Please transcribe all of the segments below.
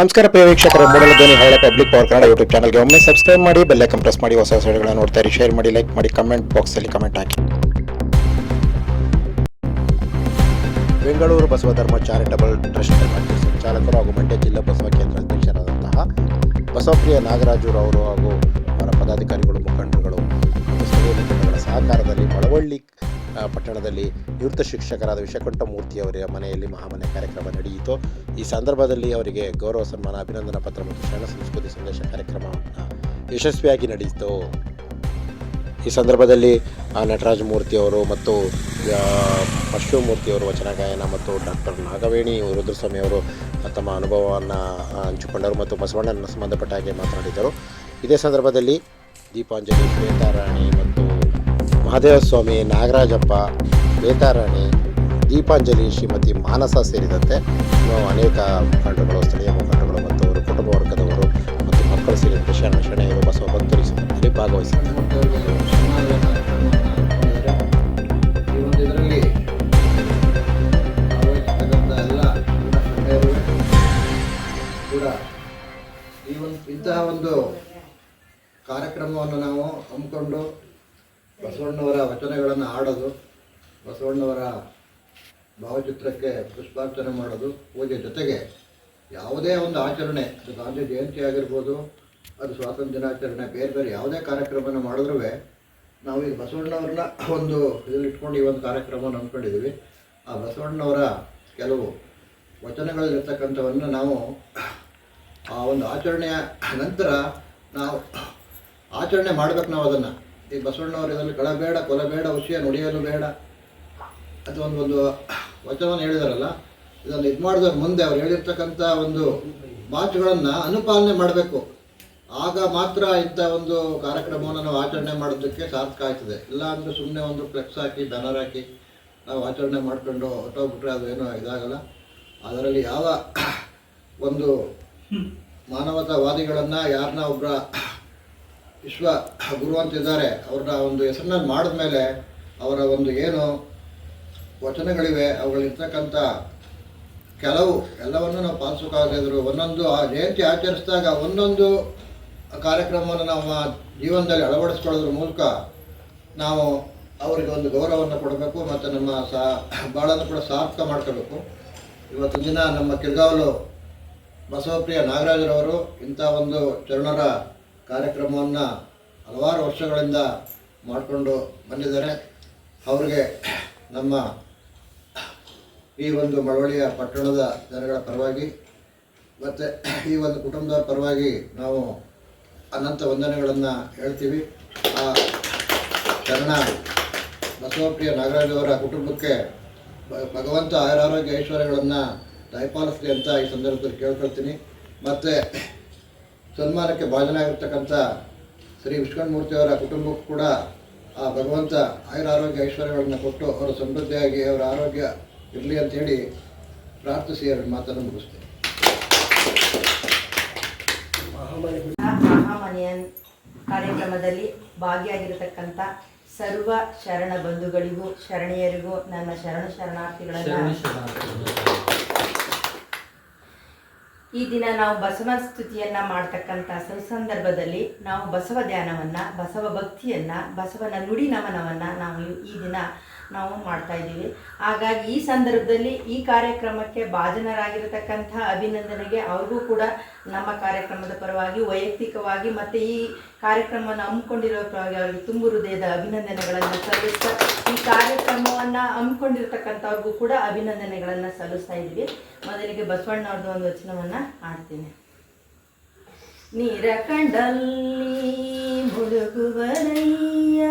ನಮಸ್ಕಾರ ಪ್ರಿಯ ವೀಕ್ಷಕರೇ, ಮೂಡಲ ಧ್ವನಿ ಹಳೆ ಪಬ್ಲಿಕ್ ಪವರ್ ಕನ್ನಡ ಯೂಟ್ಯೂಬ್ ಚಾನಲ್ಗೆ ಒಮ್ಮೆ ಸಬ್ಸ್ಕ್ರೈಬ್ ಮಾಡಿ ಬೆಲ್ ಐಕನ್ ಪ್ರೆಸ್ ಮಾಡಿ, ಹೊಸ ಹೊಸ ವಿಡಿಯೋಗಳನ್ನು ನೋಡ್ತಾ ಇರಿ. ಶೇರ್ ಮಾಡಿ ಲೈಕ್ ಮಾಡಿ ಕಮೆಂಟ್ ಬಾಕ್ಸಲ್ಲಿ ಕಮೆಂಟ್ ಹಾಕಿ. ಬೆಂಗಳೂರು ಬಸವ ಧರ್ಮ ಚಾರಿಟಬಲ್ ಟ್ರಸ್ಟ್ ಸಂಚಾಲಕರು ಹಾಗೂ ಮಂಡ್ಯ ಜಿಲ್ಲಾ ಬಸವ ಕೇಂದ್ರ ಅಧ್ಯಕ್ಷರಾದಂತಹ ಬಸವಪ್ರಿಯ ನಾಗರಾಜು ಅವರು ಹಾಗೂ ಅವರ ಪದಾಧಿಕಾರಿಗಳು, ಮುಖಂಡರುಗಳು ಸಹಕಾರದಲ್ಲಿ ಮಳವಳ್ಳಿ ಪಟ್ಟಣದಲ್ಲಿ ನಿವೃತ್ತ ಶಿಕ್ಷಕರಾದ ವಿಷಕಂಠ ಮೂರ್ತಿಯವರ ಮನೆಯಲ್ಲಿ ಮಹಾಮನೆ ಕಾರ್ಯಕ್ರಮ ನಡೆಯಿತು. ಈ ಸಂದರ್ಭದಲ್ಲಿ ಅವರಿಗೆ ಗೌರವ ಸನ್ಮಾನ ಅಭಿನಂದನಾ ಪತ್ರ ಮತ್ತು ಶರಣ ಸಂಸ್ಕೃತಿ ಸಂದೇಶ ಕಾರ್ಯಕ್ರಮವನ್ನು ಯಶಸ್ವಿಯಾಗಿ ನಡೆಯಿತು. ಈ ಸಂದರ್ಭದಲ್ಲಿ ನಟರಾಜ ಮೂರ್ತಿಯವರು ಮತ್ತು ಆ, ಪರಶುಮೂರ್ತಿಯವರು ವಚನ ಗಾಯನ ಮತ್ತು ಡಾಕ್ಟರ್ ನಾಗವೇಣಿ ರುದ್ರಸ್ವಾಮಿ ಅವರು ತಮ್ಮ ಅನುಭವವನ್ನು ಹಂಚಿಕೊಂಡರು ಮತ್ತು ಬಸವಣ್ಣನ ಸಂಬಂಧಪಟ್ಟ ಹಾಗೆ ಮಾತನಾಡಿದರು. ಇದೇ ಸಂದರ್ಭದಲ್ಲಿ ದೀಪಾಂಜಲಿ ಶ್ವೇತಾರಾಣಿ ಮತ್ತು ಮಹಾದೇವ ಸ್ವಾಮಿ ನಾಗರಾಜಪ್ಪ ವೇತಾರಾಣಿ ದೀಪಾಂಜಲಿ, ಶ್ರೀಮತಿ ಮಾನಸ ಸೇರಿದಂತೆ ಅನೇಕ ಮುಖಂಡಗಳು ಸ್ಥಳೀಯ ಮುಖಂಡಗಳು ಮತ್ತು ಅವರು ಕುಟುಂಬ ವರ್ಗದವರು ಮತ್ತು ಮಕ್ಕಳು ಸೇರಿದಂತೆ ಶರಣ, ಶರಣೆಯರು, ಬಸವ ಭಕ್ತರು ಈ ಭಾಗವಹಿಸಿದ್ದಾರೆ ಇಂತಹ ಒಂದು ಕಾರ್ಯಕ್ರಮವನ್ನು ನಾವು ಹಮ್ಮಿಕೊಂಡು ಬಸವಣ್ಣವರ ವಚನಗಳನ್ನು ಹಾಡೋದು, ಬಸವಣ್ಣವರ ಭಾವಚಿತ್ರಕ್ಕೆ ಪುಷ್ಪಾರ್ಚನೆ ಮಾಡೋದು, ಪೂಜೆ ಜೊತೆಗೆ ಯಾವುದೇ ಒಂದು ಆಚರಣೆ, ಅದು ಗಾಂಧಿ ಜಯಂತಿ ಆಗಿರ್ಬೋದು, ಅದು ಸ್ವಾತಂತ್ರ್ಯ ದಿನಾಚರಣೆ, ಬೇರೆ ಬೇರೆ ಯಾವುದೇ ಕಾರ್ಯಕ್ರಮನ ಮಾಡಿದ್ರೂ ನಾವು ಈ ಬಸವಣ್ಣವ್ರನ್ನ ಒಂದು ಇದರಲ್ಲಿ ಇಟ್ಕೊಂಡು ಈ ಒಂದು ಕಾರ್ಯಕ್ರಮವನ್ನು ಅಂದ್ಕೊಂಡಿದ್ದೀವಿ. ಆ ಬಸವಣ್ಣವರ ಕೆಲವು ವಚನಗಳಲ್ಲಿರ್ತಕ್ಕಂಥವನ್ನು ನಾವು ಆ ಒಂದು ಆಚರಣೆಯ ನಂತರ ನಾವು ಆಚರಣೆ ಮಾಡ್ಬೇಕು ನಾವು ಅದನ್ನು. ಈ ಬಸವಣ್ಣವ್ರ ಇದರಲ್ಲಿ ಕಳಬೇಡ ಕೊಲಬೇಡ ವಿಷಯ ನುಡಿಯಲು ಬೇಡ. ಅಥವಾ ಒಂದು ಒಂದು ವಚನವನ್ನು ಹೇಳಿದಾರಲ್ಲ, ಇದನ್ನು ಇದು ಮಾಡಿದವ್ರ ಮುಂದೆ ಅವ್ರು ಹೇಳಿರ್ತಕ್ಕಂಥ ಒಂದು ಮಾತುಗಳನ್ನು ಅನುಪಾಲನೆ ಮಾಡಬೇಕು. ಆಗ ಮಾತ್ರ ಇಂಥ ಒಂದು ಕಾರ್ಯಕ್ರಮವನ್ನು ನಾವು ಆಚರಣೆ ಮಾಡೋದಕ್ಕೆ ಸಾರ್ಥಕ ಆಗ್ತದೆ. ಇಲ್ಲ ಅಂದರೆ ಸುಮ್ಮನೆ ಒಂದು ಫ್ಲೆಕ್ಸ್ ಹಾಕಿ, ಬ್ಯಾನರ್ ಹಾಕಿ ನಾವು ಆಚರಣೆ ಮಾಡಿಕೊಂಡು ಹೊಟ್ಟೋಗ್ಬಿಟ್ರೆ ಅದು ಏನೋ ಇದಾಗಲ್ಲ. ಅದರಲ್ಲಿ ಯಾವ ಒಂದು ಮಾನವತಾವಾದಿಗಳನ್ನು ಯಾರನ್ನ ಒಬ್ಬರ ವಿಶ್ವ ಗುರು ಅಂತಿದ್ದಾರೆ ಅವ್ರನ್ನ ಒಂದು ಹೆಸರನ್ನ ಮಾಡಿದ್ಮೇಲೆ ಅವರ ಒಂದು ಏನು ವಚನಗಳಿವೆ ಅವುಗಳಿರ್ತಕ್ಕಂಥ ಕೆಲವು ಎಲ್ಲವನ್ನು ನಾವು ಪಾಲಿಸೋಕ್ಕಾಗದಿದ್ರು ಒಂದೊಂದು ಆ ಜಯಂತಿ ಆಚರಿಸಿದಾಗ ಒಂದೊಂದು ಕಾರ್ಯಕ್ರಮವನ್ನು ನಮ್ಮ ಜೀವನದಲ್ಲಿ ಅಳವಡಿಸ್ಕೊಳ್ಳೋದ್ರ ಮೂಲಕ ನಾವು ಅವರಿಗೆ ಒಂದು ಗೌರವವನ್ನು ಕೊಡಬೇಕು ಮತ್ತು ನಮ್ಮ ಸಾ, ಬಾಳನ್ನು ಕೂಡ ಸಾರ್ಥಕ ಮಾಡ್ಕೋಬೇಕು ಇವತ್ತು ದಿನ ನಮ್ಮ ಕಿರ್ಗಾವಲು ಬಸವಪ್ರಿಯ ನಾಗರಾಜರವರು ಇಂಥ ಒಂದು ಚರಣರ ಕಾರ್ಯಕ್ರಮವನ್ನು ಹಲವಾರು ವರ್ಷಗಳಿಂದ ಮಾಡಿಕೊಂಡು ಬಂದಿದ್ದಾರೆ. ಅವ್ರಿಗೆ ನಮ್ಮ ಈ ಒಂದು ಮಳವಳ್ಳಿಯ ಪಟ್ಟಣದ ಜನಗಳ ಪರವಾಗಿ ಮತ್ತು ಈ ಒಂದು ಕುಟುಂಬದ ಪರವಾಗಿ ನಾವು ಅನಂತ ವಂದನೆಗಳನ್ನು ಹೇಳ್ತೀವಿ. ಆ ಶರಣ ಬಸವಪ್ರಿಯ ನಾಗರಾಜ್ ಅವರ ಕುಟುಂಬಕ್ಕೆ ಭಗವಂತ ಆಯುರಾರೋಗ್ಯ ಐಶ್ವರ್ಯಗಳನ್ನು ದಯಪಾಲಿಸಲಿ ಅಂತ ಈ ಸಂದರ್ಭದಲ್ಲಿ ಕೇಳ್ಕೊಳ್ತೀನಿ. ಮತ್ತು ಸನ್ಮಾನಕ್ಕೆ ಭಾಜನಾಗಿರ್ತಕ್ಕಂಥ ಶ್ರೀ ವಿಶ್ವಮೂರ್ತಿಯವರ ಕುಟುಂಬಕ್ಕೂ ಕೂಡ ಆ ಭಗವಂತ ಆಯುರಾರೋಗ್ಯ ಐಶ್ವರ್ಯಗಳನ್ನು ಕೊಟ್ಟು ಅವರ ಸಮೃದ್ಧಿಯಾಗಿ ಅವರ ಆರೋಗ್ಯ ಇರಲಿ ಅಂತೇಳಿ ಪ್ರಾರ್ಥಿಸಿ ಎರಡು ಮಾತನ್ನು ಮುಗಿಸ್ತೇನೆ. ಮಹಾಮನೆಯನ್ ಕಾರ್ಯಕ್ರಮದಲ್ಲಿ ಭಾಗಿಯಾಗಿರತಕ್ಕಂಥ ಸರ್ವ ಶರಣ ಬಂಧುಗಳಿಗೂ ಶರಣೆಯರಿಗೂ ನನ್ನ ಶರಣ ಶರಣಾರ್ಥಿಗಳನ್ನು ಈ ದಿನ ನಾವು ಬಸವ ಸ್ತುತಿಯನ್ನ ಮಾಡ್ತಕ್ಕಂಥ ಸಂದರ್ಭದಲ್ಲಿ ನಾವು ಬಸವ ಧ್ಯಾನವನ್ನ, ಬಸವ ಭಕ್ತಿಯನ್ನ, ಬಸವನ ನುಡಿ ನಮನವನ್ನ ನಾವು ಈ ದಿನ ನಾವು ಮಾಡ್ತಾ ಇದ್ದೀವಿ. ಹಾಗಾಗಿ ಈ ಸಂದರ್ಭದಲ್ಲಿ ಈ ಕಾರ್ಯಕ್ರಮಕ್ಕೆ ಭಾಜನರಾಗಿರತಕ್ಕಂಥ ಅಭಿನಂದನೆಗೆ ಅವ್ರಿಗೂ ಕೂಡ ನಮ್ಮ ಕಾರ್ಯಕ್ರಮದ ಪರವಾಗಿ ವೈಯಕ್ತಿಕವಾಗಿ ಮತ್ತು ಈ ಕಾರ್ಯಕ್ರಮವನ್ನು ಹಮ್ಮಿಕೊಂಡಿರೋ ಪರವಾಗಿ ಅವರಿಗೆ ತುಂಬು ಹೃದಯದ ಅಭಿನಂದನೆಗಳನ್ನು ಸಲ್ಲಿಸ್ತಾ, ಈ ಕಾರ್ಯಕ್ರಮವನ್ನು ಹಮ್ಮಿಕೊಂಡಿರ್ತಕ್ಕಂಥವ್ರಿಗೂ ಕೂಡ ಅಭಿನಂದನೆಗಳನ್ನು ಸಲ್ಲಿಸ್ತಾ ಇದ್ದೀವಿ. ಮೊದಲಿಗೆ ಬಸವಣ್ಣವ್ರದ್ದು ಒಂದು ವಚನವನ್ನು ಹಾಡ್ತೀನಿ. ನೀರ ಕಂಡಲ್ಲಿ ಮುಳುಗುವರಯ್ಯ.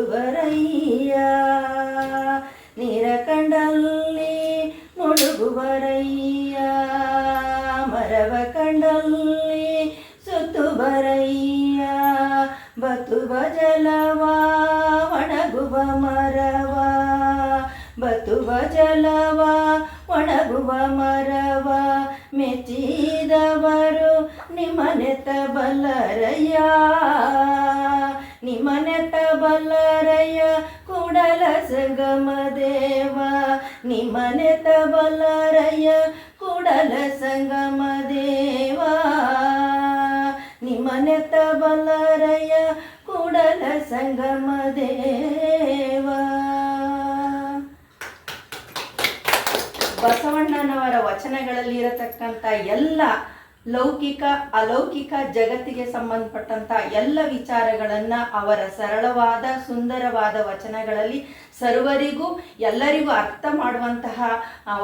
ಸುತ್ತುವರಯ್ಯ ನೀರ ಕಂಡಲ್ಲಿ ಮುಳುಗುವರಯ್ಯ. ಮರವ ಕಂಡಲ್ಲಿ ಸುತ್ತುವರಯ್ಯ. ಬತುವ ಜಲವ ಒಣಗುವ ಮರವ. ಬತುವ ಜಲವ ಒಣಗುವ ಮರವ. ಮೆಚ್ಚಿದವರು ನಿಮ್ಮನೆತ ಬಲ್ಲರಯ್ಯ. ನಿಮನೆತ ಬಲ್ಲರಯ್ಯ ಕೂಡಲ ಸಂಗಮ ದೇವ. ನಿಮನೆತ ಬಲ್ಲರಯ್ಯ ಕೂಡಲ ಸಂಗಮ ದೇವ. ನಿಮನೆತ ಬಲ್ಲರಯ್ಯ ಕೂಡಲ ಸಂಗಮ ದೇವ. ಬಸವಣ್ಣನವರ ವಚನಗಳಲ್ಲಿ ಇರತಕ್ಕಂಥ ಎಲ್ಲ ಲೌಕಿಕ, ಅಲೌಕಿಕ ಜಗತ್ತಿಗೆ ಸಂಬಂಧಪಟ್ಟಂತ ಎಲ್ಲ ವಿಚಾರಗಳನ್ನ ಅವರ ಸರಳವಾದ, ಸುಂದರವಾದ ವಚನಗಳಲ್ಲಿ ಸರ್ವರಿಗೂ, ಎಲ್ಲರಿಗೂ ಅರ್ಥ ಮಾಡುವಂತಹ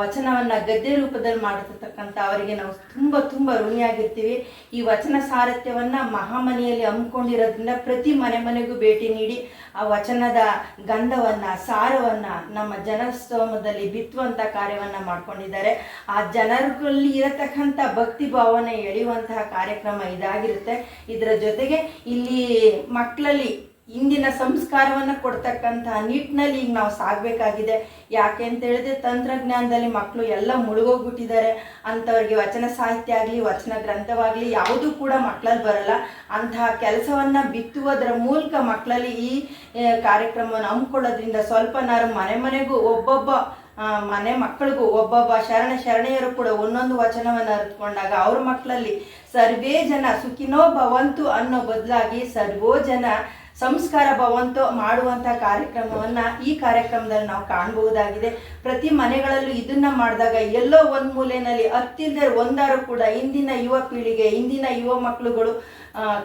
ವಚನವನ್ನ ಗದ್ಯ ರೂಪದಲ್ಲಿ ಮಾಡಿರ್ತಕ್ಕಂಥ ಅವರಿಗೆ ನಾವು ತುಂಬ ತುಂಬ ಋಣಿಯಾಗಿರ್ತೀವಿ. ಈ ವಚನ ಸಾರಥ್ಯವನ್ನ ಮಹಾಮನೆಯಲ್ಲಿ ಹಮ್ಮಿಕೊಂಡಿರೋದ್ರಿಂದ ಪ್ರತಿ ಮನೆ ಮನೆಗೂ ಭೇಟಿ ನೀಡಿ ಆ ವಚನದ ಗಂಧವನ್ನ, ಸಾರವನ್ನ ನಮ್ಮ ಜನಸ್ತೋಮದಲ್ಲಿ ಬಿತ್ತುವಂತ ಕಾರ್ಯವನ್ನ ಮಾಡ್ಕೊಂಡಿದ್ದಾರೆ. ಆ ಜನರಲ್ಲಿ ಇರತಕ್ಕಂಥ ಭಕ್ತಿ ಭಾವನೆ ಎಳೆಯುವಂತಹ ಕಾರ್ಯಕ್ರಮ ಇದಾಗಿರುತ್ತೆ. ಇದರ ಜೊತೆಗೆ ಇಲ್ಲಿ ಮಕ್ಕಳಲ್ಲಿ ಇಂದಿನ ಸಂಸ್ಕಾರವನ್ನು ಕೊಡ್ತಕ್ಕಂತಹ ನಿಟ್ಟಿನಲ್ಲಿ ಈಗ ನಾವು ಸಾಗಬೇಕಾಗಿದೆ. ಯಾಕೆ ಅಂತ ಹೇಳಿದ್ರೆ ತಂತ್ರಜ್ಞಾನದಲ್ಲಿ ಮಕ್ಕಳು ಎಲ್ಲ ಮುಳುಗೋಗ್ಬಿಟ್ಟಿದ್ದಾರೆ. ಅಂಥವ್ರಿಗೆ ವಚನ ಸಾಹಿತ್ಯ ಆಗಲಿ, ವಚನ ಗ್ರಂಥವಾಗಲಿ ಯಾವುದೂ ಕೂಡ ಮಕ್ಕಳಲ್ಲಿ ಬರಲ್ಲ. ಅಂತಹ ಕೆಲಸವನ್ನು ಬಿತ್ತುವುದರ ಮೂಲಕ ಮಕ್ಕಳಲ್ಲಿ ಈ ಕಾರ್ಯಕ್ರಮವನ್ನು ಹಮ್ಮಿಕೊಳ್ಳೋದ್ರಿಂದ ಸ್ವಲ್ಪನಾರು ಮನೆ ಮನೆಗೂ ಒಬ್ಬೊಬ್ಬ ಮನೆ ಮಕ್ಕಳಿಗೂ ಒಬ್ಬೊಬ್ಬ ಶರಣ ಶರಣೆಯರು ಕೂಡ ಒಂದೊಂದು ವಚನವನ್ನು ಅರಿತುಕೊಂಡಾಗ ಅವ್ರ ಮಕ್ಕಳಲ್ಲಿ ಸರ್ವೇ ಜನ ಸುಖಿನೋ ಭವಂತು ಅನ್ನೋ ಬದಲಾಗಿ ಸರ್ವೋ ಜನ ಸಂಸ್ಕಾರ ಭವಂತು ಮಾಡುವಂಥ ಕಾರ್ಯಕ್ರಮವನ್ನು ಈ ಕಾರ್ಯಕ್ರಮದಲ್ಲಿ ನಾವು ಕಾಣಬಹುದಾಗಿದೆ. ಪ್ರತಿ ಮನೆಗಳಲ್ಲೂ ಇದನ್ನ ಮಾಡಿದಾಗ ಎಲ್ಲೋ ಒಂದು ಮೂಲೆಯಲ್ಲಿ ಹತ್ತಿಲ್ಲದೆ ಒಂದಾರು ಕೂಡ ಇಂದಿನ ಯುವ ಪೀಳಿಗೆ, ಇಂದಿನ ಯುವ ಮಕ್ಕಳುಗಳು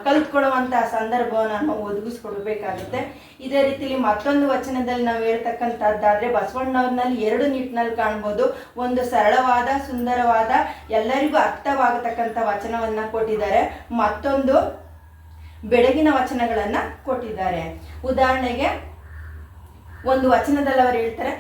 ಕಲ್ತ್ಕೊಳ್ಳುವಂಥ ಸಂದರ್ಭವನ್ನು ನಾವು ಒದಗಿಸ್ಕೊಡ್ಬೇಕಾಗುತ್ತೆ. ಇದೇ ರೀತಿಲಿ ಮತ್ತೊಂದು ವಚನದಲ್ಲಿ ನಾವು ಹೇಳ್ತಕ್ಕಂಥದ್ದಾದ್ರೆ ಬಸವಣ್ಣವ್ರನಲ್ಲಿ ಎರಡು ನಿಟ್ಟಿನಲ್ಲಿ ಕಾಣ್ಬೋದು. ಒಂದು ಸರಳವಾದ, ಸುಂದರವಾದ, ಎಲ್ಲರಿಗೂ ಅರ್ಥವಾಗತಕ್ಕಂಥ ವಚನವನ್ನ ಕೊಟ್ಟಿದ್ದಾರೆ. ಮತ್ತೊಂದು ಬೆಳಗಿನ ವಚನಗಳನ್ನ ಕೊಟ್ಟಿದ್ದಾರೆ. ಉದಾಹರಣೆಗೆ ಒಂದು ವಚನದಲ್ಲಿ ಅವರು ಹೇಳ್ತಾರೆ,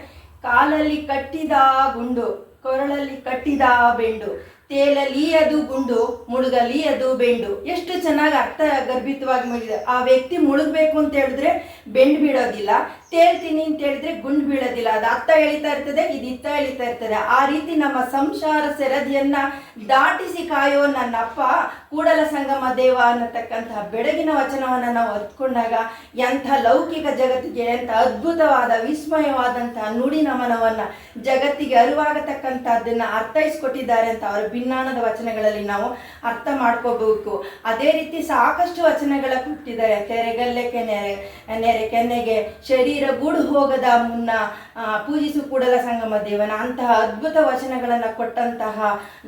ಕಾಲಲ್ಲಿ ಕಟ್ಟಿದ ಗುಂಡು, ಕೊರಳಲ್ಲಿ ಕಟ್ಟಿದ ಬೆಂಡು ತೇಲಲಿ ಅದು ಗುಂಡು ಮುಳುಗಲಿ ಅದು ಬೆಂಡು. ಎಷ್ಟು ಚೆನ್ನಾಗಿ ಅರ್ಥ ಗರ್ಭಿತವಾಗಿ ಮುಳುಗಿದೆ. ಆ ವ್ಯಕ್ತಿ ಮುಳುಗಬೇಕು ಅಂತ ಹೇಳಿದ್ರೆ ಬೆಂಡ್ ಬೀಳೋದಿಲ್ಲ ತೇಲ್ತೀನಿ ಅಂತ ಹೇಳಿದ್ರೆ ಗುಂಡು ಬೀಳೋದಿಲ್ಲ. ಅದು ಅತ್ತ ಎಳಿತಾ ಇರ್ತದೆ, ಇದು ಇತ್ತ ಎಳಿತಾ ಇರ್ತದೆ. ಆ ರೀತಿ ನಮ್ಮ ಸಂಸಾರ ಸೆರದಿಯನ್ನ ದಾಟಿಸಿ ಕಾಯೋ ನನ್ನಪ್ಪ ಕೂಡಲ ಸಂಗಮ ದೇವ ಅನ್ನತಕ್ಕಂತಹ ಬೆಳಗಿನ ವಚನವನ್ನು ನಾವು ಹೊತ್ಕೊಂಡಾಗ ಎಂಥ ಲೌಕಿಕ ಜಗತ್ತಿಗೆ ಎಂಥ ಅದ್ಭುತವಾದ, ವಿಸ್ಮಯವಾದಂತಹ ನುಡಿ ನಮನವನ್ನ ಜಗತ್ತಿಗೆ ಅರಿವಾಗತಕ್ಕಂಥದ್ದನ್ನು ಅರ್ಥೈಸ್ಕೊಟ್ಟಿದ್ದಾರೆ ಅಂತ ಅವರ ಭಿನ್ನಾಣದ ವಚನಗಳಲ್ಲಿ ನಾವು ಅರ್ಥ ಮಾಡ್ಕೋಬೇಕು. ಅದೇ ರೀತಿ ಸಾಕಷ್ಟು ವಚನಗಳ ಕೊಟ್ಟಿದ್ದಾರೆ. ತೆರೆಗಲ್ಲೆ ಕೆನೆ, ನೆರೆ, ಕೆನ್ನೆಗೆ, ಶರೀರ ಗೂಡು ಹೋಗದ ಮುನ್ನ ಪೂಜಿಸು ಕೂಡಲ ಸಂಗಮ ದೇವನ, ಅಂತಹ ಅದ್ಭುತ ವಚನಗಳನ್ನು ಕೊಟ್ಟಂತಹ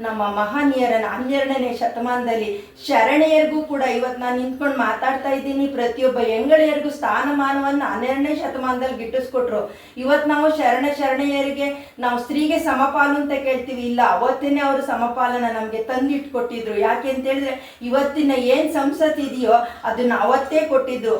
ನಮ್ಮ ಮಹನೀಯರನ್ನು ಹನ್ನೆರಡನೇ ಶತಮಾನದಲ್ಲಿ ಶರಣೆಯರಿಗೂ ಕೂಡ ಇವತ್ತು ನಾನು ನಿಂತ್ಕೊಂಡು ಮಾತಾಡ್ತಾ ಇದ್ದೀನಿ. ಪ್ರತಿಯೊಬ್ಬ ಹೆಂಗಳಿಯರಿಗೂ ಸ್ಥಾನಮಾನವನ್ನು ಹನ್ನೆರಡನೇ ಶತಮಾನದಲ್ಲಿ ಗಿಟ್ಟಿಸ್ಕೊಟ್ರು ಇವತ್ತು ನಾವು ಶರಣ ಶರಣೆಯರಿಗೆ, ನಾವು ಸ್ತ್ರೀಗೆ ಸಮಪಾಲು ಅಂತ ಕೇಳ್ತೀವಿ. ಇಲ್ಲ, ಅವತ್ತೇನೆ ಅವರು ಸಮಪಾಲನ ನಮಗೆ ತಂದಿಟ್ಕೊಟ್ಟಿದ್ರು. ಯಾಕೆ ಅಂತ ಹೇಳಿದ್ರೆ ಇವತ್ತಿನ ಏನು ಸಂಸತ್ ಇದೆಯೋ ಅದನ್ನ ಅವತ್ತೇ ಕೊಟ್ಟಿದ್ರು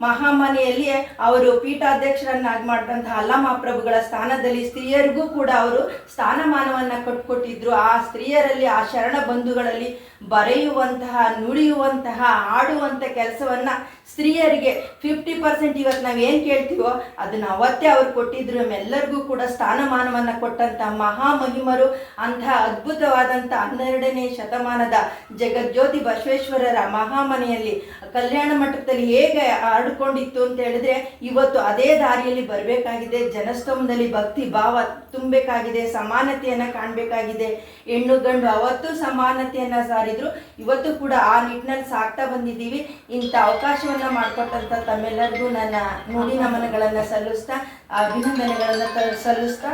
ಮಹಾಮನೆಯಲ್ಲಿ ಅವರು ಪೀಠಾಧ್ಯಕ್ಷರನ್ನಾಗಿ ಮಾಡಿದಂತಹ ಅಲ್ಲಮಹಾಪ್ರಭುಗಳ ಸ್ಥಾನದಲ್ಲಿ ಸ್ತ್ರೀಯರಿಗೂ ಕೂಡ ಅವರು ಸ್ಥಾನಮಾನವನ್ನು ಕೊಟ್ಕೊಟ್ಟಿದ್ರು. ಆ ಸ್ತ್ರೀಯರಲ್ಲಿ, ಆ ಶರಣ ಬಂಧುಗಳಲ್ಲಿ ಬರೆಯುವಂತಹ, ನುಡಿಯುವಂತಹ ಆಡುವಂತ ಕೆಲಸವನ್ನ ಸ್ತ್ರೀಯರಿಗೆ ಫಿಫ್ಟಿ ಪರ್ಸೆಂಟ್ ಇವತ್ತು ನಾವು ಏನು ಕೇಳ್ತೀವೋ ಅದನ್ನ ಅವತ್ತೇ ಅವ್ರು ಕೊಟ್ಟಿದ್ರು ಎಲ್ಲರಿಗೂ ಕೂಡ ಸ್ಥಾನಮಾನವನ್ನು ಕೊಟ್ಟಂತಹ ಮಹಾಮಹಿಮರು ಅಂತಹ ಅದ್ಭುತವಾದಂಥ ಹನ್ನೆರಡನೇ ಶತಮಾನದ ಜಗಜ್ಯೋತಿ ಬಸವೇಶ್ವರರ ಮಹಾಮನೆಯಲ್ಲಿ ಕಲ್ಯಾಣ ಮಠದಲ್ಲಿ ಹೇಗೆ ಆಡ್ಕೊಂಡಿತ್ತು ಅಂತ ಹೇಳಿದ್ರೆ, ಇವತ್ತು ಅದೇ ದಾರಿಯಲ್ಲಿ ಬರಬೇಕಾಗಿದೆ ಜನಸ್ತೋಮದಲ್ಲಿ ಭಕ್ತಿ ಭಾವ ತುಂಬಬೇಕಾಗಿದೆ, ಸಮಾನತೆಯನ್ನ ಕಾಣಬೇಕಾಗಿದೆ. ಹೆಣ್ಣು ಗಂಡು ಅವತ್ತು ಸಮಾನತೆಯನ್ನ ಸಾರಿದ್ರು, ಇವತ್ತು ಕೂಡ ಆ ನಿಟ್ಟಿನಲ್ಲಿ ಸಾಕ್ತಾ ಬಂದಿದ್ದೀವಿ. ಇಂಥ ಅವಕಾಶವನ್ನ ಮಾಡಿಕೊಟ್ಟಂತ ತಮ್ಮೆಲ್ಲರಿಗೂ ನನ್ನ ನುಡಿ ನಮನಗಳನ್ನ ಸಲ್ಲಿಸ್ತಾ, ಅಭಿನಂದನೆಗಳನ್ನ ಸಲ್ಲಿಸ್ತಾ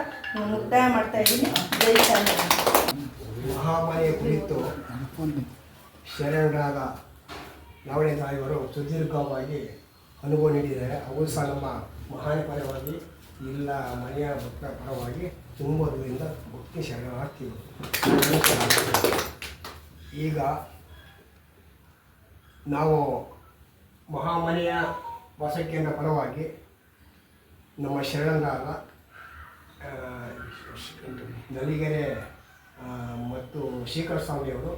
ಮುಕ್ತಾಯ ಮಾಡ್ತಾ ಇದ್ದೀನಿ. ಜೈ ಮಹಾಮಾರಿಯ ಕುರಿತು ಶರಣರಾದ ನವಣೆ ತಾಯಿಯವರು ಸುದೀರ್ಘವಾಗಿ ಅನುಭವ ನೀಡಿದ್ದಾರೆ. ಅವರು ಸಹ ನಮ್ಮ ಮಹಾನ್ ಪರವಾಗಿ, ಇಲ್ಲ ಮನೆಯ ಭಕ್ತ ಪರವಾಗಿ ತುಂಬುವುದರಿಂದ ಭಕ್ತಿ ಶರಣಾರ್ಥಿಗಳು ಈಗ ನಾವು ಮಹಾಮನೆಯ ಬಸಕ್ಕಿಯನ್ನ ಪರವಾಗಿ ನಮ್ಮ ಶರಣರಾದ ನಲಿಗೆರೆ ಮತ್ತು ಶೇಖರ ಸ್ವಾಮಿಯವರು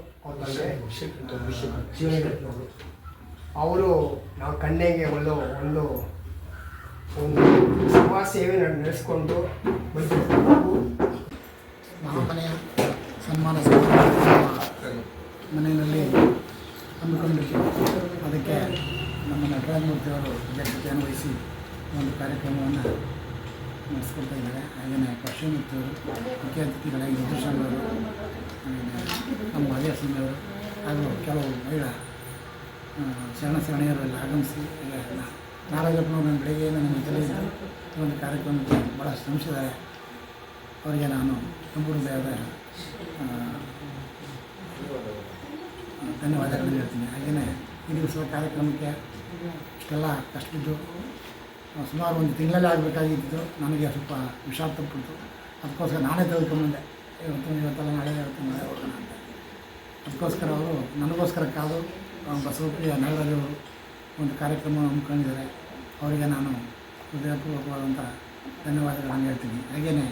ಅವರು ಅವರು ನಾವು ಕಣ್ಣಿಗೆ ಒಂದು ಒಂದು ಒಂದು ಸಮಾಜ ಸೇವೆ ನಡೆಸ್ಕೊಂಡು ಬಂದಿರ್ತಾರೆ ಹಾಗೂ ಮಹಾಮನೆಯ ಸನ್ಮಾನ ನಟರಾಜಮೂರ್ತಿ ಅವರು ಅಧ್ಯಕ್ಷತೆಯನ್ನು ವಹಿಸಿ ಒಂದು ಕಾರ್ಯಕ್ರಮವನ್ನು ನಡೆಸ್ಕೊಳ್ತಾ ಇದ್ದಾರೆ. ಹಾಗೆಯೇ ಪಶ್ಚಿಮಮೂರ್ತಿ ಅವರು ಮುಖ್ಯ ಅತಿಥಿಗಳಾಗಿ ಆಮೇಲೆ ನಮ್ಮ ಮಹದೇವ ಸಿಂಗ್ ಅವರು ಹಾಗೂ ಕೆಲವು ಮಹಿಳಾ ಶರಣ ಶರಣೆಯರು ಆಗಮಿಸಿ ಹಾಗೆ ನಾ- ನಾಗರಾಜಪ್ಪನವರು ನನ್ನ ಬೆಳಗ್ಗೆ ನನ್ನ ಜೊತೆಲೇ ಈ ಒಂದು ಕಾರ್ಯಕ್ರಮಕ್ಕೆ ಭಾಳ ಶ್ರಮಿಸಿದ್ದಾರೆ. ಅವರಿಗೆ ನಾನು ತುಂಬ ಹೃದಯದ ಧನ್ಯವಾದಗಳನ್ನು ಹೇಳ್ತೀನಿ. ಹಾಗೆಯೇ ಈ ದಿವಸದ ಕಾರ್ಯಕ್ರಮಕ್ಕೆ ಇಷ್ಟೆಲ್ಲ ಕಷ್ಟದ್ದು ಸುಮಾರು ಒಂದು ತಿಂಗಳಲ್ಲೇ ಆಗಬೇಕಾಗಿದ್ದು ನನಗೆ ಸ್ವಲ್ಪ ವಿಷಾದ ತಪ್ಪಿತ್ತು ಅದಕ್ಕೋಸ್ಕರ ನಾನೇ ತೆಗೆದುಕೊಂಡೆ ಇವತ್ತು, ಇವತ್ತೆಲ್ಲ ನಾಳೆ, ಇವತ್ತು ನಾಳೆ ಹೋಗೋಣ ಅಂತ. ಅದಕ್ಕೋಸ್ಕರ ಅವರು, ನನಗೋಸ್ಕರ ಕಾದು ಬಸವಪ್ರಿಯ ನಗರದವರು ಒಂದು ಕಾರ್ಯಕ್ರಮ ಹಮ್ಮಿಕೊಂಡಿದ್ದಾರೆ. ಅವರಿಗೆ ನಾನು ಹೃದಯಪೂರ್ವಕವಾದಂಥ ಧನ್ಯವಾದಗಳನ್ನು ಹೇಳ್ತೀನಿ. ಹಾಗೆಯೇ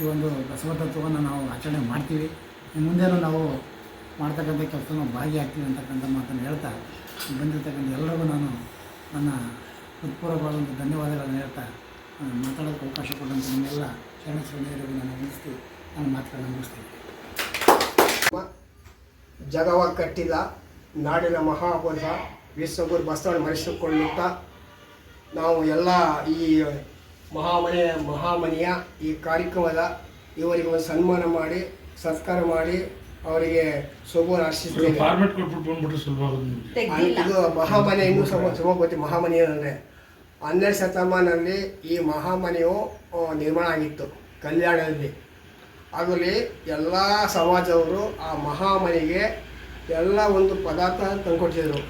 ಈ ಒಂದು ಬಸವ ತತ್ವವನ್ನು ನಾವು ಆಚರಣೆ ಮಾಡ್ತೀವಿ. ಇನ್ನು ಮುಂದೇನೂ ನಾವು ಮಾಡ್ತಕ್ಕಂಥ ಕೆಲಸ ನಾವು ಭಾಗಿಯಾಗ್ತೀವಿ ಅಂತಕ್ಕಂಥ ಮಾತನ್ನು ಹೇಳ್ತಾ ಬಂದಿರ್ತಕ್ಕಂಥ ಎಲ್ಲರಿಗೂ ನಾನು ನನ್ನ ಹೃತ್ಪೂರ್ವಕವಾದಂಥ ಧನ್ಯವಾದಗಳನ್ನು ಹೇಳ್ತಾ ಮಾತಾಡೋಕ್ಕೆ ಅವಕಾಶ ಕೊಟ್ಟಂಥ ನಿಮ್ಮೆಲ್ಲ ಶರಣ ಶ್ರೇಣಿಯರಿಗೂ ನಾನು ವಂದಿಸ್ತು ನನ್ನ ಮಾತುಗಳನ್ನು ಮುಗಿಸ್ತೀನಿ. ಜಗವ ಕಟ್ಟಿದ ನಾಡಿನ ಮಹಾಪುರುಷ ವಿಶ್ವಗುರು ಬಸವಣ್ಣ ಮರೆಸಿಕೊಳ್ಳುತ್ತಾ, ನಾವು ಎಲ್ಲ ಈ ಮಹಾಮನೆಯ ಮಹಾಮನೆಯ ಈ ಕಾರ್ಯಕ್ರಮದ ಇವರಿಗೆ ಒಂದು ಸನ್ಮಾನ ಮಾಡಿ, ಸತ್ಕಾರ ಮಾಡಿ ಅವರಿಗೆ ಸೊಬು ಆಶಿಸ್ತೇವೆ ಫಾರ್ಮೆಟ್ ಕೊಟ್ಬಿಟ್ಟು ಬಂದ್ಬಿಟ್ರೆ ಸುಲಭ ಆಗೋದು ನಿಮಗೆ. ತೆಗ್ದಿಲ್ಲ. ಇದು ಮಹಾಮನೆ ಸಮಾಪತಿ ಮಹಾಮನೆ ಅಂದರೆ ಹನ್ನೆರಡು ಶತಮಾನದಲ್ಲಿ ಈ ಮಹಾಮನೆಯು ನಿರ್ಮಾಣ ಆಗಿತ್ತು ಕಲ್ಯಾಣದಲ್ಲಿ. ಅದರಲ್ಲಿ ಎಲ್ಲ ಸಮಾಜದವರು ಆ ಮಹಾಮನೆಗೆ ಎಲ್ಲ ಒಂದು ಪದಾರ್ಥ ತಂದುಕೊಡ್ತಿದ್ರು.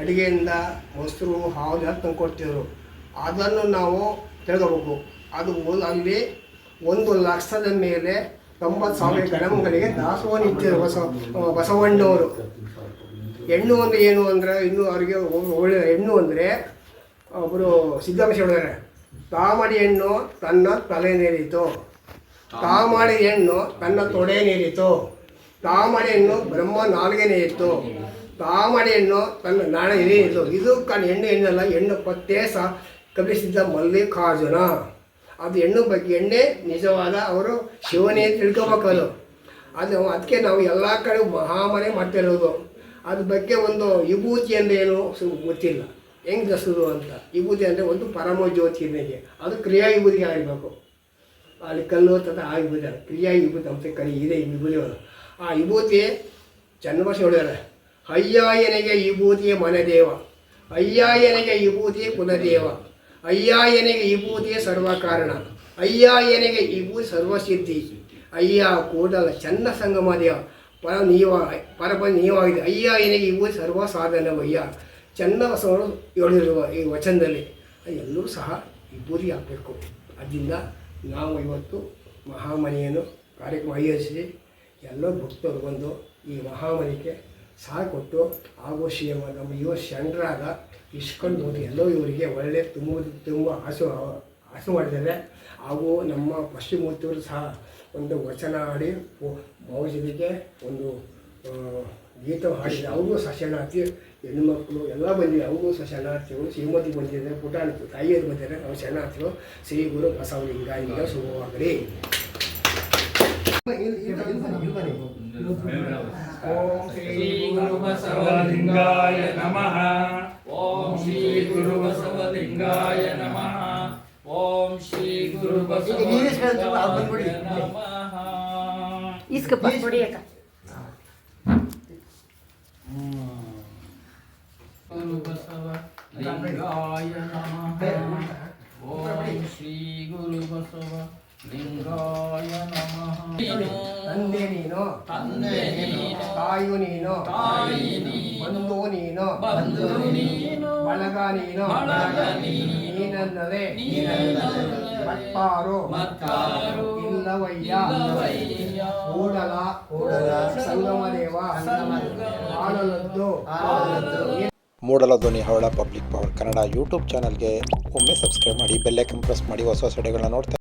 ಅಡುಗೆಯಿಂದ ಮೊಸರು ಹಾವು ಎಲ್ಲ ತಂದ್ಕೊಡ್ತಿದ್ರು. ಅದನ್ನು ನಾವು ತಿಳ್ಕೋಬೇಕು ಅದು ಅಲ್ಲಿ ಒಂದು ಲಕ್ಷದ ಮೇಲೆ ತೊಂಬತ್ತು ಸಾವಿರ ಗಣಮಗಳಿಗೆ ದಾಸೋಹ ನಿಂತಿದ್ರು ಬಸವ ಬಸವಣ್ಣವರು. ಹೆಣ್ಣು ಅಂದರೆ ಏನು ಅಂದರೆ ಇನ್ನೂ ಅವರಿಗೆ ಒಳ್ಳೆ ಹೆಣ್ಣು ಅಂದರೆ ಒಬ್ಬರು ಸಿದ್ದರಾಮಯ್ಯ ಹೇಳಿದ್ದಾರೆ ತಾಮಡಿ ಹೆಣ್ಣು ತನ್ನ ತಲೆ ನೀರಿತು ತಾಮಡಿ ಹೆಣ್ಣು ತನ್ನ ತೊಡೆ ನೀರಿತು ತಾಮಡಿ ಹೆಣ್ಣು ಬ್ರಹ್ಮ ನಾಲ್ಗೆ ಇತ್ತು. ತಾಮಡಿ ಹೆಣ್ಣು ತನ್ನ ನಾಣ ಹಿರಿಯಿತು ಇದು ಕಣ್ಣು ಹೆಣ್ಣು ಹೆಣ್ಣಲ್ಲ, ಹೆಣ್ಣು ಪತ್ತೆ ಸಹ ಕಪಿಸಿದ್ದ ಮಲ್ಲಿಕಾರ್ಜುನ. ಅದು ಹೆಣ್ಣು ಬಗ್ಗೆ ಎಣ್ಣೆ ನಿಜವಾದ ಅವರು ಶಿವನೇ ತಿಳ್ಕೊಬೇಕು ಅದು. ಅದು ಅದಕ್ಕೆ ನಾವು ಎಲ್ಲ ಕಡೆ ಮಹಾಮನೆ ಮಾಡ್ತಿರೋದು ಅದ್ರ ಬಗ್ಗೆ ಒಂದು ವಿಭೂತಿ ಅಂದ್ರೆ ಏನು ಗೊತ್ತಿಲ್ಲ. ಹೆಂಗ್ ದಸರು ಅಂತ. ವಿಭೂತಿ ಅಂದರೆ ಒಂದು ಪರಮ ಜ್ಯೋತಿ ಇದ್ದಂಗೆ ಅದು ಕ್ರಿಯಾ ವಿಭೂತಿ ಆಗಿರಬೇಕು. ಅಲ್ಲಿ ಕಲ್ಲು ತದ ಆ ವಿಭೂತಿ ಅಲ್ಲ. ಕ್ರಿಯಾ ವಿಭೂತಿ ಅಂತ ಕರಿ ಇದೆ ವಿಭೂತಿ. ಆ ವಿಭೂತಿ ಚನ್ನಬಾಷೆ ಹೇಳಿದ್ದಾರೆ. ಅಯ್ಯಾಯನಿಗೆ ವಿಭೂತಿಯ ಮನದೇವ ಅಯ್ಯಾಯನಿಗೆ ವಿಭೂತಿಯ ಕುಲದೇವ ಅಯ್ಯಾಯನಿಗೆ ವಿಭೂತಿಯ ಸರ್ವ ಕಾರಣ. ಅಯ್ಯ ಅಯ್ಯಾಯನಿಗೆ ಸರ್ವ ಸರ್ವಸಿದ್ಧಿ ಅಯ್ಯ ಕೂಡಲ ಚನ್ನ ಸಂಗಮ ದೇವ. ಪರ ನೀವ ಪರಪ ನೀವಾಗಿದೆ. ಈ ವಿಭೂತಿ ಸರ್ವ ಸಾಧನವಯ್ಯ ಚನ್ನಬಸವರು ಹೇಳಿರುವ ಈ ವಚನದಲ್ಲಿ. ಎಲ್ಲರೂ ಸಹ ವಿಭೂತಿ ಆಗಬೇಕು ಅದರಿಂದ ನಾವು ಇವತ್ತು ಮಹಾಮನೆಯನ್ನು ಕಾರ್ಯಕ್ರಮ ಆಯೋಜಿಸಿ ಎಲ್ಲ ಭಕ್ತರು ಬಂದು ಈ ಮಹಾಮನೆಗೆ ಸಹ ಕೊಟ್ಟು ನಮ್ಮ ಯುವ ಶರಣರಾದ ಇಸ್ಕೊಂಡು ಹೋಗಿ ಎಲ್ಲೋ ಇವರಿಗೆ ಒಳ್ಳೆ ತುಂಬ ತುಂಬ ಆಸು ಆಸು ಮಾಡಿದ್ದಾರೆ. ಹಾಗೂ ನಮ್ಮ ಪಶ್ಚಿಮೂರ್ತಿಯವರು ಸಹ ಒಂದು ವಚನ ಆಡಿ ಮೌಜಿಗೆ ಒಂದು ಗೀತ ಹಾಡಿದೆ ಅವ್ರಿಗೂ ಸಶನಾರ್ಥಿ ಹೆಣ್ಣುಮಕ್ಕಳು ಎಲ್ಲ ಬಂದಿದೆ. ಅವ್ರಿಗೂ ಶರಣಾರ್ಥಿಗಳು ಶ್ರೀಮತಿ ಬಂದಿದ್ದಾರೆ ಪುಟಾಣಿ ತಾಯಿಯರು ಬಂದಿದ್ದಾರೆ ಅವ್ರು ಶರಣಾರ್ಥಿಗಳು ಶ್ರೀ ಗುರು ಬಸವಲಿಂಗಾಯಿಂದ ಶುಭವಾಗಲಿ. ಓಂ ಶ್ರೀ ಗುರು ಬಸವಲಿಂಗಾಯ ನಮಃ. ಓಂ ಶ್ರೀ ಗುರು ಬಸವಲಿಂಗಾಯ ನಮಃ ಓಂ ಶ್ರೀ ಗುರು ಬಸವಲಿಂಗಾಯ ನಮಃ ಇಸ್ಕಪ್ಪ ಹೊಡಿಯಕ್ಕ ಗುರು ಬಸವಲಿಂಗಾಯ ನಮಃ ಓಂ ಶ್ರೀ ಗುರು ಬಸವ ಲಿಂಗಾಯ ನಮಃ. ನೀನು. ತಂದೆ ನೀನು. ತಂದೆ ನೀನು. ತಾಯು ನೀನು. ತಾಯಿ ನೀನು. ಬಂಧು ನೀನು. ಬಂಧು ನೀನು. ಬಳಗ ನೀನು. ಬಳಗ ನೀನು. ನೀನಲ್ಲದೆ ನೀನಲ್ಲದೆ ಮತ್ತಾರು. ಮತ್ತಾರು. ಇಲ್ಲವಯ್ಯ. ಕೂಡಲ. ಕೂಡಲ. ಸಂಗಮ ದೇವ ಆಳಲದ್ದು. ಮೂಡಲ ಧ್ವನಿ ಹವಳ ಪಬ್ಲಿಕ್ ಪವರ್ ಕನ್ನಡ ಯೂಟ್ಯೂಬ್ ಚಾನಲ್ಗೆ ಒಮ್ಮೆ ಸಬ್ಸ್ಕ್ರೈಬ್ ಮಾಡಿ ಬೆಲ್ಲೈಕನ್ ಪ್ರೆಸ್ ಮಾಡಿ ಹೊಸ ಹೊಸ ವಿಡಿಯೋಗಳನ್ನ ನೋಡ್ತಾ